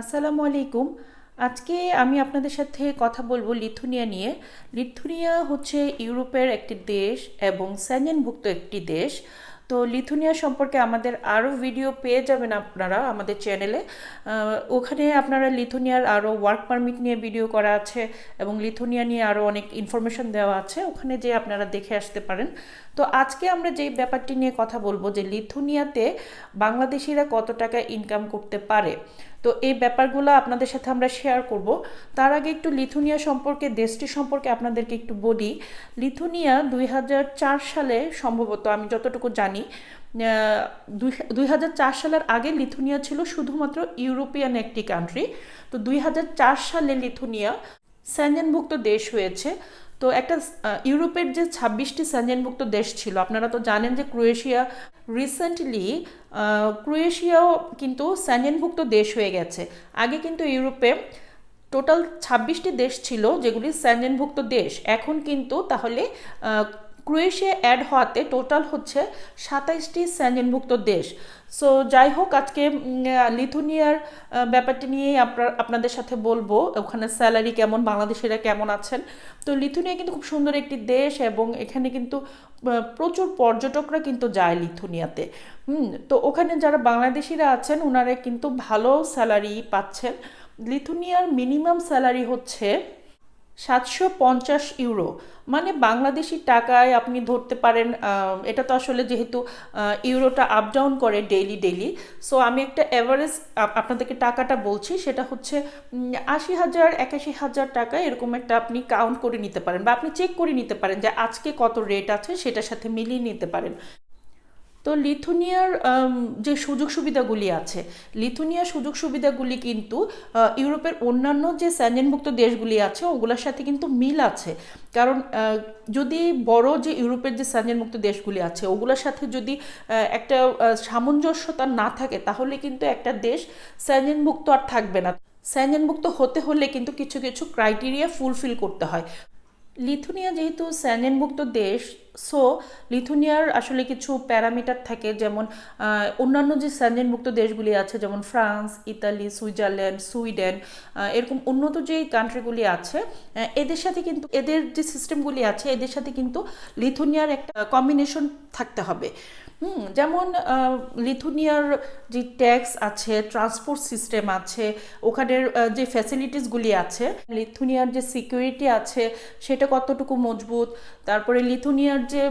আসসালামু আলাইকুম। আজকে আমি আপনাদের সাথে কথা বলব লিথুনিয়া নিয়ে। লিথুনিয়া হচ্ছে ইউরোপের একটি দেশ এবং স্যাঞ্জেনভুক্ত একটি দেশ। তো লিথুনিয়া সম্পর্কে আমাদের আরও ভিডিও পেয়ে যাবেন আপনারা আমাদের চ্যানেলে। ওখানে আপনারা লিথুনিয়ার আরও ওয়ার্ক পারমিট নিয়ে ভিডিও করা আছে এবং লিথুনিয়া নিয়ে আরও অনেক ইনফরমেশন দেওয়া আছে। ওখানে যে আপনারা দেখে আসতে পারেন। তো আজকে আমরা যে ব্যাপারটি নিয়ে কথা বলব যে লিথুনিয়াতে বাংলাদেশিরা কত টাকা ইনকাম করতে পারে। তো এই ব্যাপারগুলো আপনাদের সাথে আমরা শেয়ার করব। তার আগে একটু লিথুনিয়া সম্পর্কে, দেশটি সম্পর্কে আপনাদেরকে একটু বলি। লিথুনিয়া দুই হাজার চার সালে সম্ভবত, আমি যতটুকু জানি দুই হাজার চার সালের আগে লিথুনিয়া ছিল শুধুমাত্র ইউরোপিয়ান একটি কান্ট্রি তো দুই হাজার চার সালে লিথুনিয়া স্যাঞ্জেনভুক্ত দেশ হয়েছে। তো একটা ইউরোপের যে ছাব্বিশটি স্যাঞ্জেনভুক্ত দেশ ছিল, আপনারা তো জানেন যে ক্রোয়েশিয়া রিসেন্টলি ক্রোয়েশিয়াও কিন্তু স্যাঞ্জেনভুক্ত দেশ হয়ে গেছে। আগে কিন্তু ইউরোপে টোটাল ছাব্বিশটি দেশ ছিল যেগুলি স্যাঞ্জেনভুক্ত দেশ। এখন কিন্তু তাহলে ক্রোয়েশিয়া অ্যাড হওয়াতে টোটাল হচ্ছে সাতাইশটি স্যাঞ্জেনভুক্ত দেশ। সো, যাই হোক, আজকে লিথুনিয়ার ব্যাপারটি নিয়েই আপনার, আপনাদের সাথে বলব, ওখানে স্যালারি কেমন, বাংলাদেশিরা কেমন আছেন। তো, লিথুনিয়া কিন্তু খুব সুন্দর একটি দেশ এবং এখানে কিন্তু প্রচুর পর্যটকরা কিন্তু যায় লিথুনিয়াতে। হুম, তো ওখানে যারা বাংলাদেশিরা আছেন ওনারা কিন্তু ভালো স্যালারি পাচ্ছেন। লিথুনিয়ার মিনিমাম স্যালারি হচ্ছে সাতশো পঞ্চাশ ইউরো। মানে বাংলাদেশি টাকায় আপনি ধরতে পারেন এটা তো আসলে যেহেতু ইউরোটা আপ ডাউন করে ডেইলি ডেইলি সো আমি একটা অ্যাভারেজ আপনাদেরকে টাকাটা বলছি, সেটা হচ্ছে আশি হাজার, একাশি হাজার টাকা এরকম একটা আপনি কাউন্ট করে নিতে পারেন। বা আপনি চেক করে নিতে পারেন যে আজকে কত রেট আছে, সেটার সাথে মিলিয়ে নিতে পারেন। তো লিথুনিয়ার যে সুযোগ সুবিধাগুলি আছে, লিথুনিয়ার সুযোগ সুবিধাগুলি কিন্তু ইউরোপের অন্যান্য যে স্যাঞ্জেনভুক্ত দেশগুলি আছে, ওগুলোর সাথে কিন্তু মিল আছে। কারণ যদি বড় যে ইউরোপের যে স্যাঞ্জেনমুক্ত দেশগুলি আছে, ওগুলোর সাথে যদি একটা সামঞ্জস্যতা না থাকে, তাহলে কিন্তু একটা দেশ স্যাঞ্জেনভুক্ত আর থাকবে না। স্যাঞ্জেনভুক্ত হতে হলে কিন্তু কিছু কিছু ক্রাইটেরিয়া ফুলফিল করতে হয়। লিথুনিয়া যেহেতু স্যানেনভুক্ত দেশ সো লিথুনিয়ার আসলে কিছু প্যারামিটার থাকে, যেমন অন্যান্য যে স্যাঞ্জেনমুক্ত দেশগুলি আছে, যেমন ফ্রান্স, ইতালি, সুইজারল্যান্ড, সুইডেন এরকম উন্নত যে কান্ট্রিগুলি আছে এদের সাথে কিন্তু, এদের যে সিস্টেমগুলি আছে, এদের সাথে কিন্তু লিথুনিয়ার একটা কম্বিনেশন থাকতে হবে। হুম, যেমন লিথুনিয়ার যে ট্যাক্স আছে ট্রান্সপোর্ট সিস্টেম আছে, ওখানের যে ফ্যাসিলিটিসগুলি আছে লিথুনিয়ার যে সিকিউরিটি আছে, সেটা কতটুকু মজবুত, তারপরে লিথুনিয়ার যে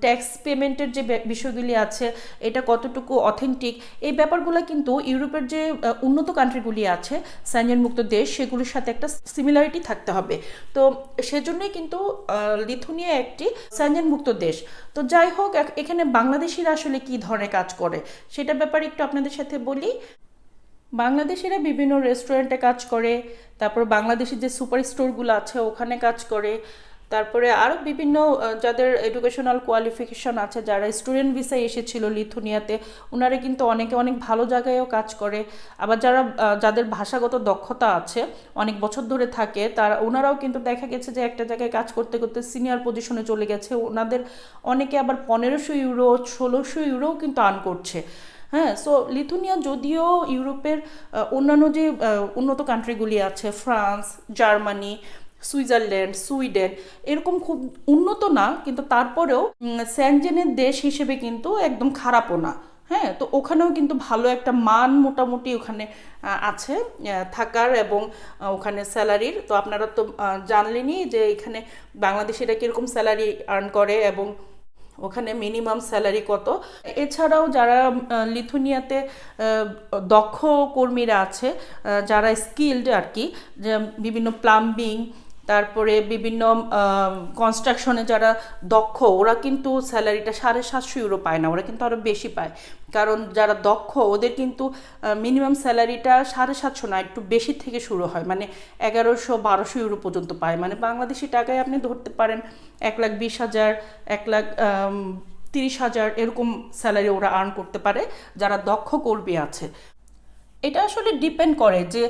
ট্যাক্স পেমেন্টের যে বিষয়গুলি আছে, এটা কতটুকু অথেন্টিক এই ব্যাপারগুলো কিন্তু ইউরোপের যে উন্নত কান্ট্রিগুলি আছে মুক্ত দেশ, সেগুলির সাথে একটা সিমিলারিটি থাকতে হবে। তো সেজন্যই কিন্তু লিথুনিয়া একটি মুক্ত দেশ। তো যাই হোক, এখ- এখানে বাংলাদেশিরা আসলে কি ধরনের কাজ করে? সেটা ব্যাপারে একটু আপনাদের সাথে বলি। বাংলাদেশিরা বিভিন্ন রেস্টুরেন্টে কাজ করে, তারপর বাংলাদেশের যে সুপার স্টোরগুলো আছে ওখানে কাজ করে। তারপরে আরও বিভিন্ন যাদের এডুকেশনাল কোয়ালিফিকেশন আছে, যারা স্টুডেন্ট ভিসায় এসেছিল লিথুনিয়াতে ওনারা কিন্তু অনেকে অনেক ভালো জায়গায়ও কাজ করে। আবার যারা যাদের ভাষাগত দক্ষতা আছে, অনেক বছর ধরে থাকে, তারা ওনারাও কিন্তু দেখা গেছে যে একটা জায়গায় কাজ করতে করতে সিনিয়র পজিশনে চলে গেছে। ওনাদের অনেকে আবার পনেরোশো ইউরো ষোলোশো ইউরোও কিন্তু আর্ন করছে। হ্যাঁ সো লিথুনিয়া যদিও ইউরোপের অন্যান্য যে উন্নত কান্ট্রিগুলি আছে, ফ্রান্স, জার্মানি সুইজারল্যান্ড সুইডেন এরকম খুব উন্নত না কিন্তু তারপরেও স্যানজেনের দেশ হিসেবে কিন্তু একদম খারাপও না। হ্যাঁ তো ওখানেও কিন্তু ভালো একটা মান মোটামুটি ওখানে আছে থাকার এবং ওখানে স্যালারির। তো আপনারা তো আহ, জানলেনই যে এখানে বাংলাদেশিরা কীরকম স্যালারি আর্ন করে এবং ওখানে মিনিমাম স্যালারি কত। এছাড়াও যারা লিথুনিয়াতে দক্ষ কর্মীরা আছে যারা স্কিল্ড আর কি বিভিন্ন প্লাম্বিং তারপরে বিভিন্ন কনস্ট্রাকশনে যারা দক্ষ, ওরা কিন্তু স্যালারিটা সাড়ে সাতশো ইউরো পায় না, ওরা কিন্তু আরও বেশি পায়। কারণ যারা দক্ষ, ওদের কিন্তু মিনিমাম স্যালারিটা সাড়ে সাতশো না, একটু বেশি থেকে শুরু হয়। মানে এগারোশো বারোশো ইউরো পর্যন্ত পায়। মানে বাংলাদেশি টাকায় আপনি ধরতে পারেন এক লাখ বিশ হাজার, এক লাখ তিরিশ হাজার এরকম স্যালারি ওরা আর্ন করতে পারে। যারা দক্ষ কর্মী আছে। এটা আসলে ডিপেন্ড করে যে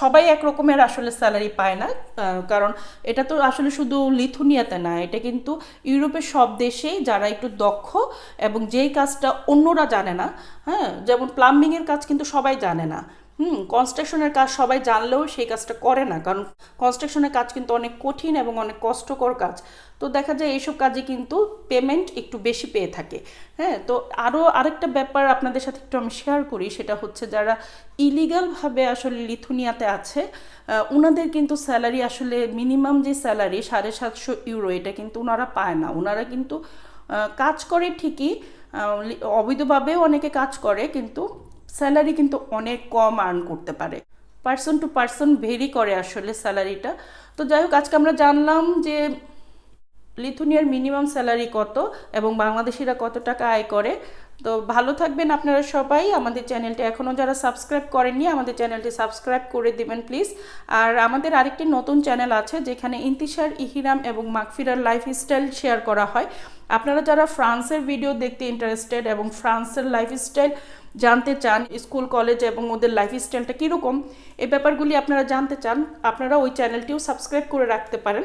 সবাই একরকমের আসলে স্যালারি পায় না কারণ এটা তো আসলে শুধু লিথুনিয়াতে না, এটা কিন্তু ইউরোপের সব দেশেই যারা একটু দক্ষ এবং যেই কাজটা অন্যরা জানে না হ্যাঁ যেমন প্লাম্বিংয়ের কাজ কিন্তু সবাই জানে না। হুম কনস্ট্রাকশনের কাজ সবাই জানলেও সেই কাজটা করে না, কারণ কনস্ট্রাকশনের কাজ কিন্তু অনেক কঠিন এবং অনেক কষ্টকর কাজ। তো দেখা যায় এইসব কাজে কিন্তু পেমেন্ট একটু বেশি পেয়ে থাকে। হ্যাঁ তো আরও আরেকটা ব্যাপার আপনাদের সাথে একটু আমি শেয়ার করি, সেটা হচ্ছে যারা ইলিগালভাবে আসলে লিথুনিয়াতে আছে ওনাদের কিন্তু স্যালারি আসলে মিনিমাম যে স্যালারি সাড়ে সাতশো ইউরো এটা কিন্তু ওনারা পায় না। ওনারা কিন্তু কাজ করে ঠিকই অবৈধভাবেও অনেকে কাজ করে, কিন্তু স্যালারি কিন্তু অনেক কম আর্ন করতে পারে। পার্সন টু পার্সন ভেরি করে আসলে স্যালারিটা। তো যাই হোক, আজকে আমরা জানলাম যে লিথুনিয়ার মিনিমাম স্যালারি কত এবং বাংলাদেশিরা কত টাকা আয় করে? তো ভালো থাকবেন আপনারা সবাই। আমাদের চ্যানেলটি এখনও যারা সাবস্ক্রাইব করেননি, আমাদের চ্যানেলটি সাবস্ক্রাইব করে দিবেন প্লিজ। আর আমাদের আরেকটি নতুন চ্যানেল আছে, যেখানে ইন্তিশার, ইহিরাম এবং মাকফিরার লাইফস্টাইল শেয়ার করা হয়। আপনারা যারা ফ্রান্সের ভিডিও দেখতে ইন্টারেস্টেড এবং ফ্রান্সের লাইফস্টাইল জানতে চান, স্কুল, কলেজ এবং ওদের লাইফস্টাইলটা কীরকম এই ব্যাপারগুলি আপনারা জানতে চান, আপনারা ওই চ্যানেলটিও সাবস্ক্রাইব করে রাখতে পারেন।